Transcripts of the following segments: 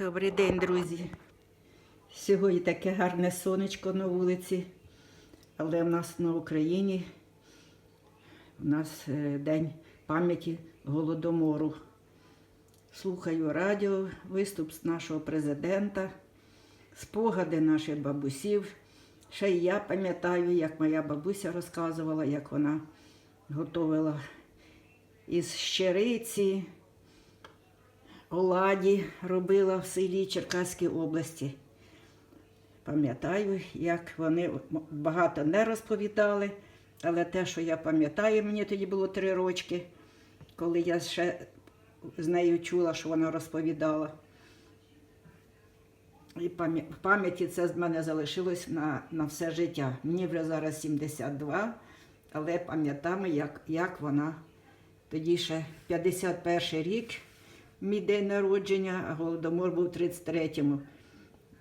Добрий день, друзі. Сьогодні таке гарне сонечко на вулиці, але в нас на Україні у нас е, День пам'яті Голодомору. Слухаю радіо, виступ з нашого президента, спогади наших бабусів. Ще й я пам'ятаю, як моя бабуся розказувала, як вона готувала із щериці, оладі робила в селі Черкаській області. Пам'ятаю, як вони багато не розповідали, але те, що я пам'ятаю, мені тоді було три рочки, коли я ще з нею чула, що вона розповідала. І в пам'яті це з мене залишилось на, на все життя. Мені вже зараз 72, але пам'ятаю, як, як вона тоді ще 51 рік, мій день народження, а голодомор був 33-му.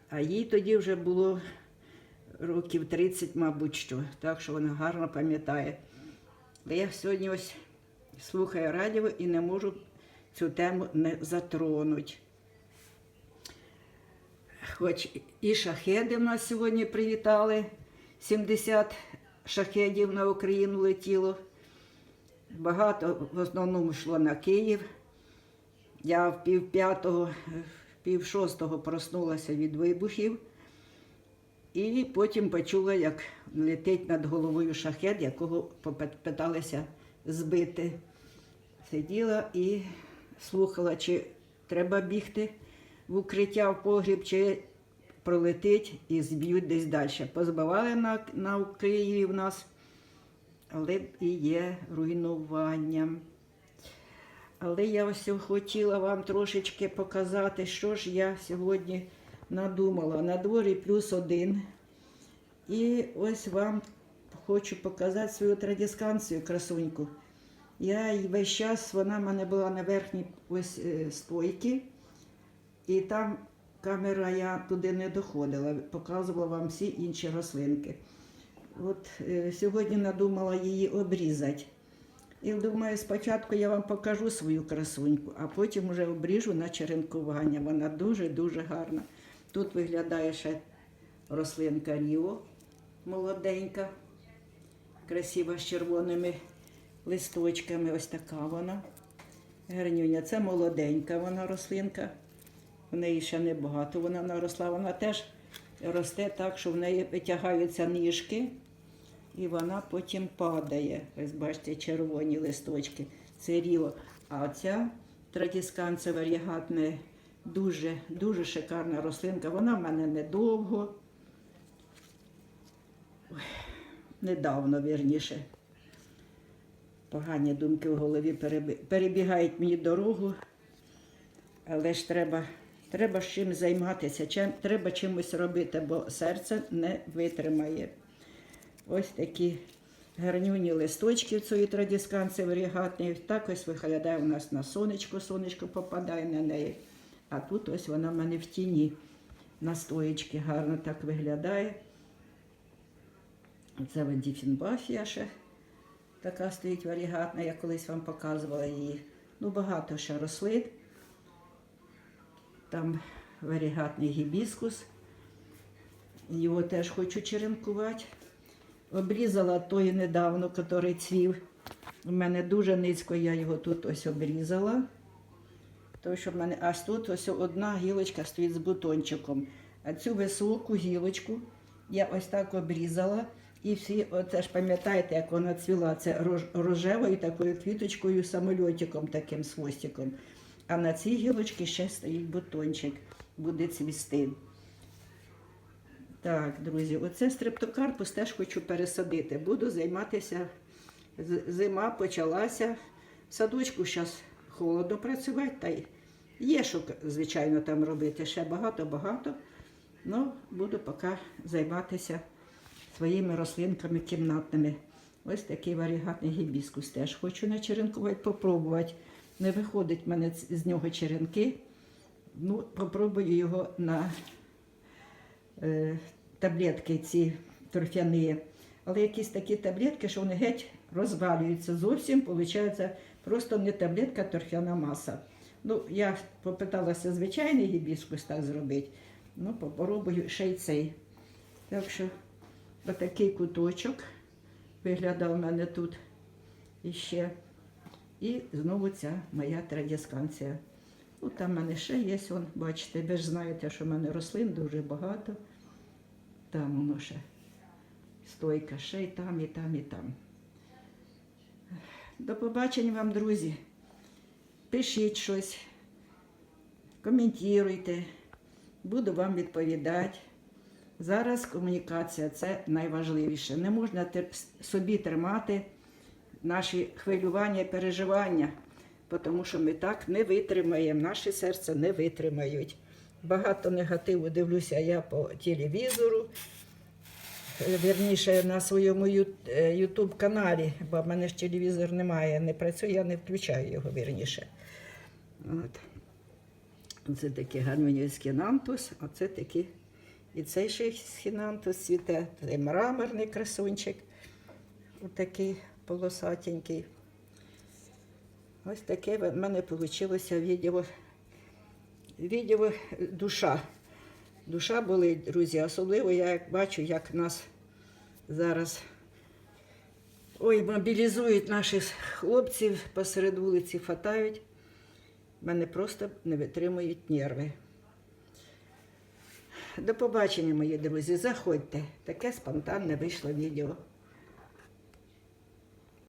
А їй тоді вже було років 30, мабуть, що. Так що вона гарно пам'ятає. Я сьогодні ось слухаю радіо і не можу цю тему не затронути. Хоч і шахеди в нас сьогодні привітали. 70 шахедів на Україну летіло. Багато в основному йшло на Київ. Я в пів п'ятого, в пів шостого проснулася від вибухів. І потім почула, як летить над головою шахет, якого питалися збити. Сиділа і слухала, чи треба бігти в укриття в погріб, чи пролетить і зб'ють десь далі. Позбивали на, на Києві в нас, але і є руйнування. Але я ось хотіла вам трошечки показати, що ж я сьогодні надумала. На дворі плюс один. І ось вам хочу показати свою традісканцію красуньку. Я весь час, вона в мене була на верхній ось е, стойці, і там камера я туди не доходила, показувала вам всі інші рослинки. От е, сьогодні надумала її обрізати. І думаю, спочатку я вам покажу свою красуньку, а потім вже обріжу на черенкування. Вона дуже-дуже гарна. Тут виглядає ще рослинка Ріо, молоденька, красива з червоними листочками. Ось така вона. Гарнюня. Це молоденька вона рослинка. В неї ще небагато вона наросла. Вона теж росте так, що в неї витягаються ніжки і вона потім падає. Ось бачите, червоні листочки. Це ріло. А оця традісканцева варігатне дуже, дуже шикарна рослинка. Вона в мене недовго. Недавно, вірніше. Погані думки в голові перебігають мені дорогу. Але ж треба, треба чим займатися, треба чимось робити, бо серце не витримає. Ось такі гарнюні листочки цієї традісканції варігатної. Так ось виглядає у нас на сонечко, сонечко попадає на неї. А тут ось вона в мене в тіні на стоєчки гарно так виглядає. Це Діфінбафія ще така стоїть варігатна, я колись вам показувала її. Ну, багато ще рослин. Там варігатний гібіскус. Його теж хочу черенкувати. Обрізала той недавно, який цвів. У мене дуже низько, я його тут ось обрізала. Тому що в мене аж тут ось одна гілочка стоїть з бутончиком. А цю високу гілочку я ось так обрізала. І всі, оце ж пам'ятаєте, як вона цвіла, це рожевою такою квіточкою, самольотиком таким з хвостиком. А на цій гілочці ще стоїть бутончик, буде цвісти. Так, друзі, оце стрептокарпус теж хочу пересадити. Буду займатися. Зима почалася. В садочку зараз холодно працювати, та є що, звичайно, там робити. Ще багато-багато. Ну, буду поки займатися своїми рослинками кімнатними. Ось такий варігатний гібіскус теж хочу начеренкувати, попробувати. Не виходить в мене з нього черенки. Ну, попробую його на таблетки ці торфяні. Але якісь такі таблетки, що вони геть розвалюються зовсім, виходить, просто не таблетка, а торфяна маса. Ну, я попиталася звичайний гібіскус так зробити. Ну, попробую ще й цей. Так що отакий куточок виглядав у мене тут іще. І знову ця моя традісканція. Ну, там в мене ще є, он, бачите, ви ж знаєте, що в мене рослин дуже багато. Там воно ще стойка, ще й там, і там, і там. До побачення вам, друзі. Пишіть щось, коментуйте, буду вам відповідати. Зараз комунікація це найважливіше. Не можна собі тримати наші хвилювання і переживання, тому що ми так не витримаємо, наші серця не витримають. Багато негативу дивлюся я по телевізору, е, вірніше на своєму ютуб каналі, бо в мене ж телевізор немає, не працює, я не включаю його вірніше. От. Це такий гармоній скінантус, а це такий і цей ще скінантус цвіте, це мраморний красунчик, отакий полосатенький. Ось таке в мене вийшло відео. Відео душа. Душа болить, друзі. Особливо я бачу, як нас зараз ой, мобілізують наших хлопців посеред вулиці, фатають. Мене просто не витримують нерви. До побачення, мої друзі. Заходьте. Таке спонтанне вийшло відео.